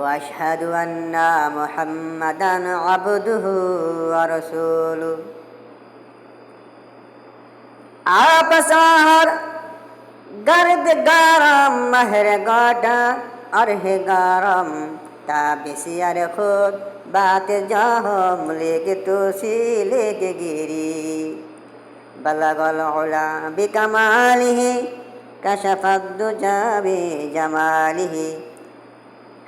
وأشهد أن محمدا عبده ورسوله آپ سہر گرد گارم مہر گاٹا ارہ گارم تابسی ار خود بات جاہم لیگ توسی لیگ گیری بلغ العلا بکمالہ کشف الدجا بجمالہ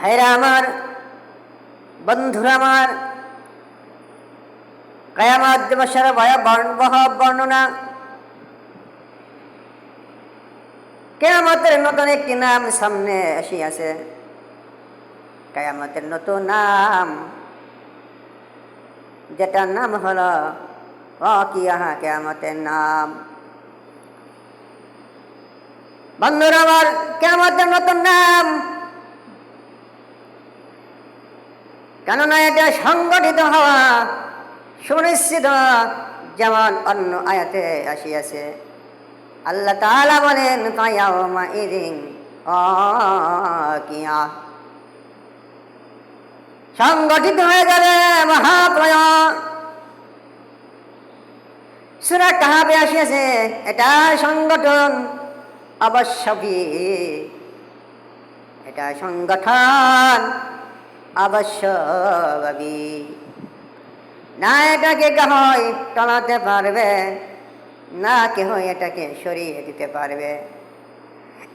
ভাইরা আমার, বন্ধুরা আমার, কায়ামাত দিবসের ভয়াবহ বর্ণনা। কেয়ামতের নতুন একটি নাম সামনে আসিয়াছে কায়ামতের নতুন নাম, যেটার নাম হলো অকিয়াহা কেয়ামতের নাম। বন্ধুরা আমার, কেয়ামতের নতুন নাম কেননা এটা সংগঠিত হওয়া সুনিশ্চিত যেমন অন্য আয়াতে আসিয়াছে। আল্লাহ তাআলা বলেন সংগঠিত হয়ে যাবে মহাপ্রয়াণ সুরা কাহাবে আসিয়াছে, এটা সংগঠন অবশ্যই। এটা সংগঠন অবশ্যভাবি না এটাকে কেহই টলাতে পারবে, না কেহ এটাকে সরিয়ে দিতে পারবে।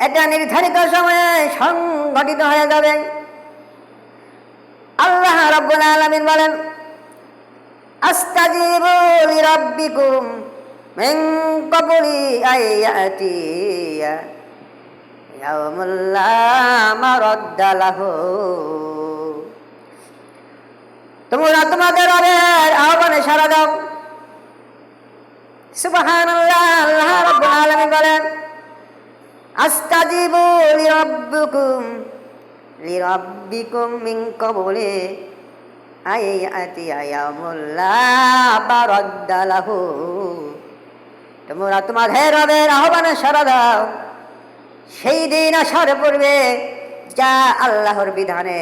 এটা নির্ধারিত সময়ে সংগঠিত হয়ে যাবে। আল্লাহ রব্বুল আলামিন বলেন, আস্তাজিবু লিরাব্বিকুম ক্বাবলি আইয়াতিয়া ইয়াউমুল লা মারাদ্দা লাহু। তোমরা তোমাদের রবের আহ্বানে সারা দাও। সুবহানাল্লাহ, আল্লাহ রাব্বুল বলেন তোমরা তোমাদের রবের আহ্বানে সারা দাও। সেই দিন আসার পূর্বে যা আল্লাহর বিধানে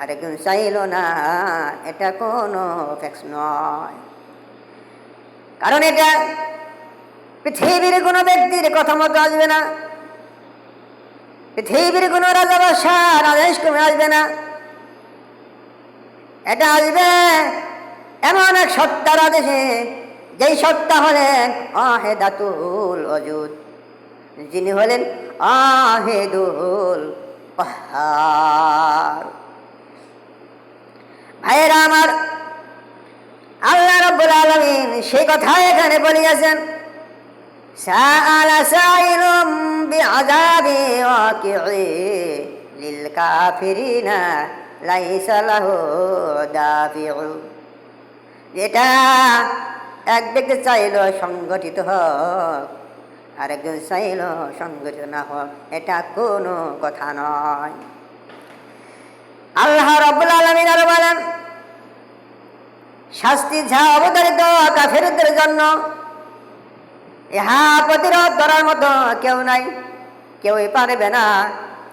আরেকজন চাইল না, এটা কোনো ফ্যাক্স নয়। কারণ এটা পৃথিবীর কোনো ব্যক্তির কথা মতো আসবে না। পৃথিবীর কোনো রাজা বাসার আদেশ কমে আসবে না। এটা আসবে এমন এক সত্তার আদেশে, যেই সত্তা হলেন আহেদাতুল অজুদ যিনি হলেন আহেদুল পাহাড় ভাইয়েরা আমার, আল্লাহ রব্বুল আলমিন সেই কথা এখানে বলিয়াছেন এটা এক ব্যক্তি চাইল সংগঠিত হোক আরেকজন চাইল সংগঠিত না হোক, এটা কোনো কথা নয় আল্লাহ রব্বুল শাস্তি যা অবতারিত কাফেরদের জন্য। ইহা প্রতিরোধ করার মতো কেউ নাই। কেউ পারবে না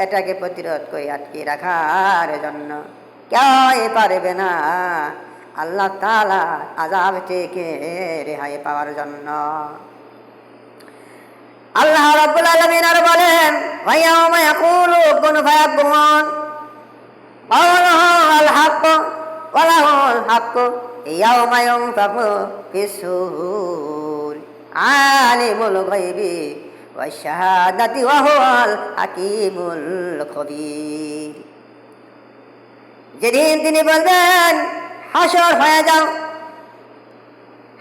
এটাকে প্রতিরোধ করে আটকে রাখার জন্য। কেউ পারবে না আল্লাহ তালা আজাব থেকে রেহাই পাওয়ার জন্য। আল্লাহ রব্বুল আলমিন আর বলেন ভাইয়া আল্লাহ يوم ينفخ في السور عالم الغيب والشهادة وهو الحكيم الخبير যেদিন তিনি বলবেন হাসর হয়ে যাও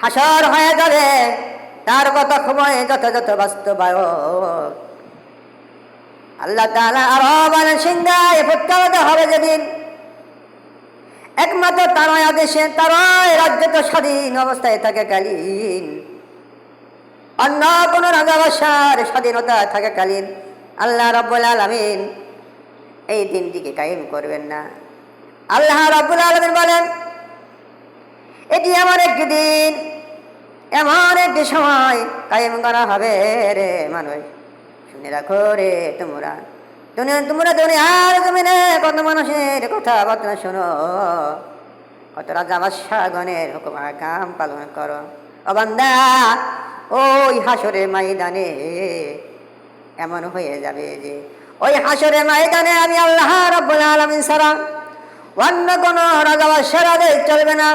হাসর হয়ে যাবে তার কত সময় যথাযথ বাস্তবায়ক আল্লাহ তাআলা আরো বলেন সিংহায় প্রত্যাগত হবে যেদিন একমাত্র তারাই আদেশে, তারাই রাজ্য তো স্বাধীন অবস্থায় থাকে কালীন অন্য কোন রাজাবাসার স্বাধীনতা থাকে কালীন আল্লাহ রব্বুল আলমিন এই দিনটিকে কায়েম করবেন না। আল্লাহ রব্বুল আলমিন বলেন, এটি এমন একটি দিন, এমন একটি সময় কায়েম করা হবে রে মানুষ। শুনে রাখো রে তোমরা। তুমি, তোমরা দুনিয়ার জমিনে কত মানুষের কথাবার্তা শোনো। কত রাজা বাদশাহগণের হুকুম কাম পালন করো। ও বান্দা, ওই হাসরের ময়দানে এমন হয়ে যাবে যে, ওই হাসরের ময়দানে আমি আল্লাহ রাব্বুল আলামিন ছাড়া অন্য কোনো রাজা বাদশাহদের চলবে না।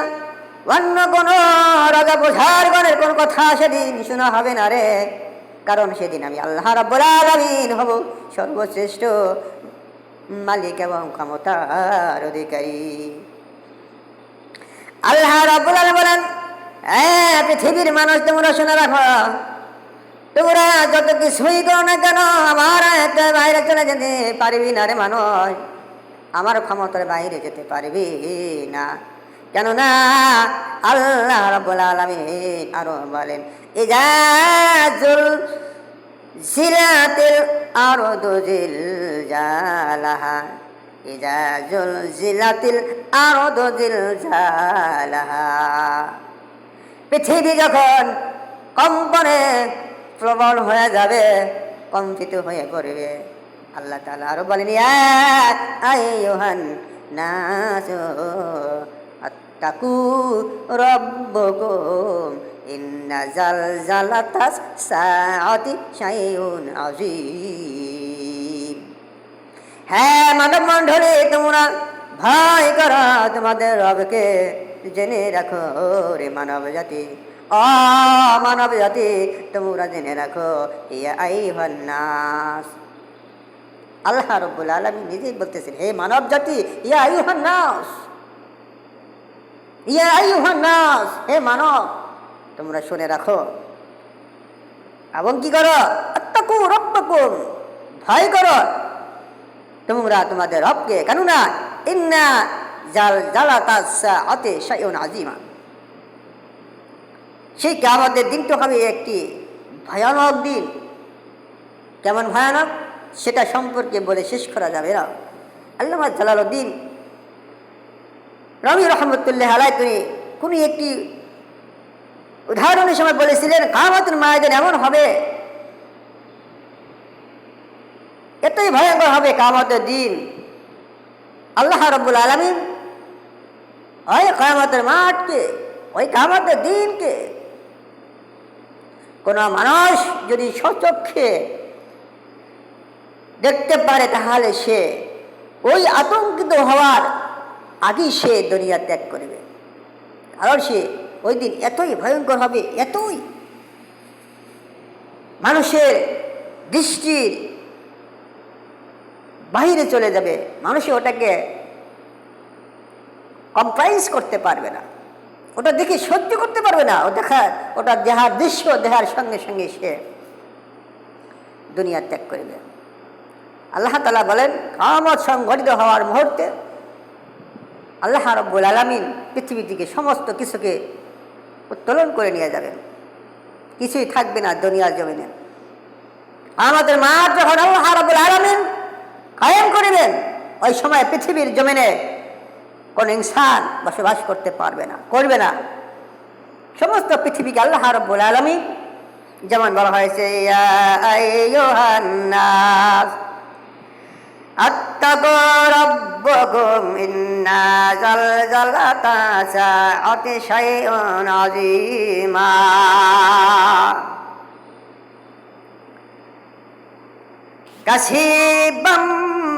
অন্য কোনো রাজা বোঝার গণের কোন কথা সেদিন শোনা হবে না রে। কারণ সেদিন আমি আল্লাহ রাব্বুল আলামিন হব সর্বশ্রেষ্ঠ মালিক এবং ক্ষমতার অধিকারী। আল্লাহ রাব্বুল আলামিন বলেন হ্যাঁ পৃথিবীর মানুষ, তোমরা শুনে রাখো, তোমরা যত কিছুই করো না কেন, আমার বাইরে চলে যেতে পারবি না রে মানুষ। আমার ক্ষমতার বাইরে যেতে পারবি না। কেননা আল্লাহ রাব্বুল আলামিন আরও বলেন ইজাজুল জিলাতিল আরদু জিলজালাহা। ইজাজুল জিলাতিল আরদু জিলজালাহা। পৃথিবী যখন কম্পনে প্রবল হয়ে যাবে, কম্পিত হয়ে পড়বে। আল্লাহ তাআলা আরও বলেন আইয়ুহান নাসু, আত্তাকু রব্বকুম ইন্না জালজালাতাস সাআতি শাইউন আযীম হ্যাঁ মানব মণ্ডলী, তোমরা ভয় করো, তোমাদের রবকে জেনে রাখো রে মানব জাতি। অ, মানব জাতি, তোমরা জেনে রাখো, ইয়া আইহান্নাস আল্লাহ রব্বুল আলামিন নিজেই বলতেছেন, হে মানব জাতি, ইয়া আইহান্নাস ইয়া আইহান্নাস হে মানব। তোমরা শুনে রাখো। এবং কি করো? রব্বাকুম, ভয় করো। তোমরা তোমাদের রবকে কেননা ইন্না জাল জালাতাসা অতে শাইউন আজিমা সেই আমাদের দিনটা হবে একটি ভয়ানক দিন। কেমন ভয়ানক? সেটা সম্পর্কে বলে শেষ করা যাবে না। আল্লামা জালালউদ্দিন রবি রহমতুল্লাহ আলাই তিনি কোনো একটি উদাহরণের সময় বলেছিলেন, কামাতুল মায়েদের এমন হবে। এতই ভয়ঙ্কর হবে কামতের দিন। আল্লাহ রব্বুল আলমিন ওই কামতের মাঠকে, ওই কামতের দিনকে কোন মানুষ যদি সচক্ষে দেখতে পারে, তাহলে সে ওই আতঙ্কিত হওয়ার আগেই সে দুনিয়া ত্যাগ করবে। কারণ সে ওই দিন এতই ভয়ঙ্কর হবে, এতই। মানুষের দৃষ্টির বাহিরে চলে যাবে মানুষে ওটাকে কম্প্রাইজ করতে পারবে না। ওটা দেখে সহ্য করতে পারবে না, ও দেখা, ওটা দেহার দৃশ্য, দেহার সঙ্গে সঙ্গে সে দুনিয়া ত্যাগ করবে। আল্লাহ তালা বলেন কামত সংঘটিত হওয়ার মুহূর্তে আল্লাহ রব্বুল আলমিন পৃথিবী থেকে সমস্ত কিছুকে উত্তোলন করে নিয়ে যাবেন কিছুই থাকবে না দুনিয়ার জমিনে। আমাদের মাঠ যখন আল্লাহ আলমিন কায়েম করিবেন, ওই সময় পৃথিবীর জমিনে কোন ইনসান বসবাস করতে পারবে না, করবে না। সমস্ত পৃথিবীকে আল্লাহ রব্বুল আলমী যেমন বলা হয়েছে اتقوا ربكم إن زلزلة الساعة شيء عظيما كسيبا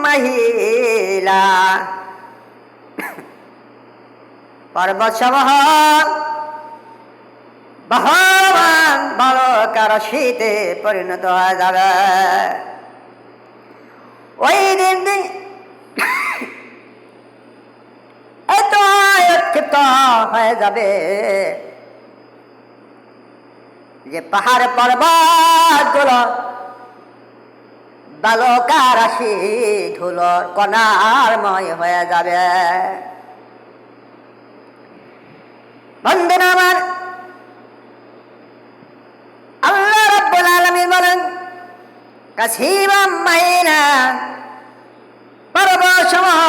مهيلا পর্বত সমূহ বহমান বালকার শীতে পরিণত হয়ে যাবে ওই দিন দিন এত হয়ে যাবে। যে পাহাড় পর্বতগুলো বালকা রাশি ধুলোর কণারময় হয়ে যাবে। বন্ধুরা আমার আল্লাহ রব্বুল আলামিন বলেন কাসিবাম মাইনা পর্বসমূহ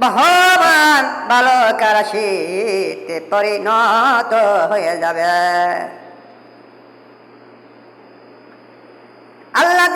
বহমান বালকার শীতে পরিণত হয়ে যাবে। আল্লাহ